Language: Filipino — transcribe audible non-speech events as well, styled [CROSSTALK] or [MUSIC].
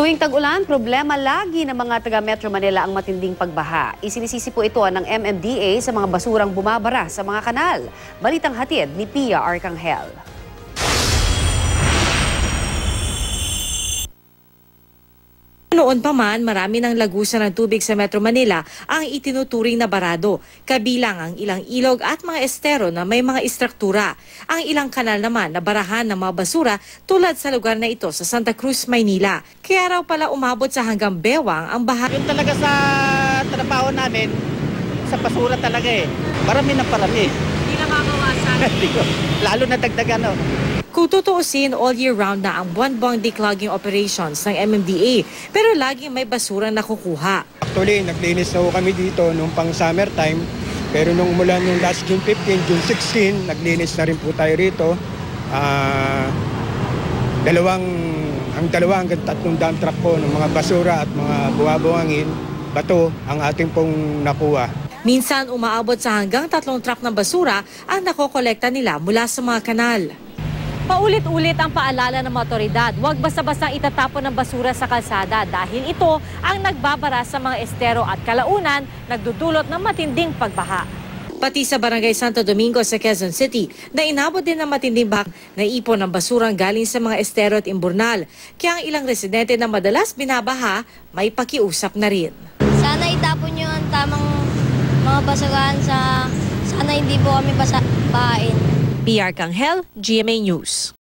Tuwing tag-ulan, problema lagi ng mga taga Metro Manila ang matinding pagbaha. Isinisisi po ito ng MMDA sa mga basurang bumabara sa mga kanal. Balitang hatid ni Pia Arcangel. Noon pa man, marami ng lagusan ng tubig sa Metro Manila ang itinuturing na barado, kabilang ang ilang ilog at mga estero na may mga istruktura. Ang ilang kanal naman na barahan ng mga basura tulad sa lugar na ito sa Santa Cruz, Maynila. Kaya raw pala umabot sa hanggang bewang ang baha. Yun talaga sa trabaho namin, sa basura talaga eh. Parami na parami. Hindi nakakawasan. [LAUGHS] Hindi ko- Lalo na dagdagan. No? Kung tutuusin, all year round na ang buwan-buwang declogging operations ng MMDA, pero laging may basura na kukuha. Actually, naglinis na kami dito nung pang summertime. Pero nung mula nung last June 15, June 16, naglinis na rin po tayo rito. Ah, dalawang, ang dalawa hanggang tatlong dump truck po ng mga basura at mga buwabuhangin, bato ang ating pong nakuha. Minsan umaabot sa hanggang tatlong truck ng basura ang nakokolekta nila mula sa mga kanal. Paulit-ulit ang paalala ng mga otoridad, huwag basta-basta itatapon ng basura sa kalsada dahil ito ang nagbabara sa mga estero at kalaunan nagdudulot ng matinding pagbaha. Pati sa Barangay Santo Domingo sa Quezon City, na inabot din ng matinding bak na ipon ng basurang galing sa mga estero at imburnal. Kaya ang ilang residente na madalas binabaha, may pakiusap na rin. Sana itapon nyo ang tamang mga basurahan sa... Sana hindi po kami basa, bahain. PR Kanghel, GMA News.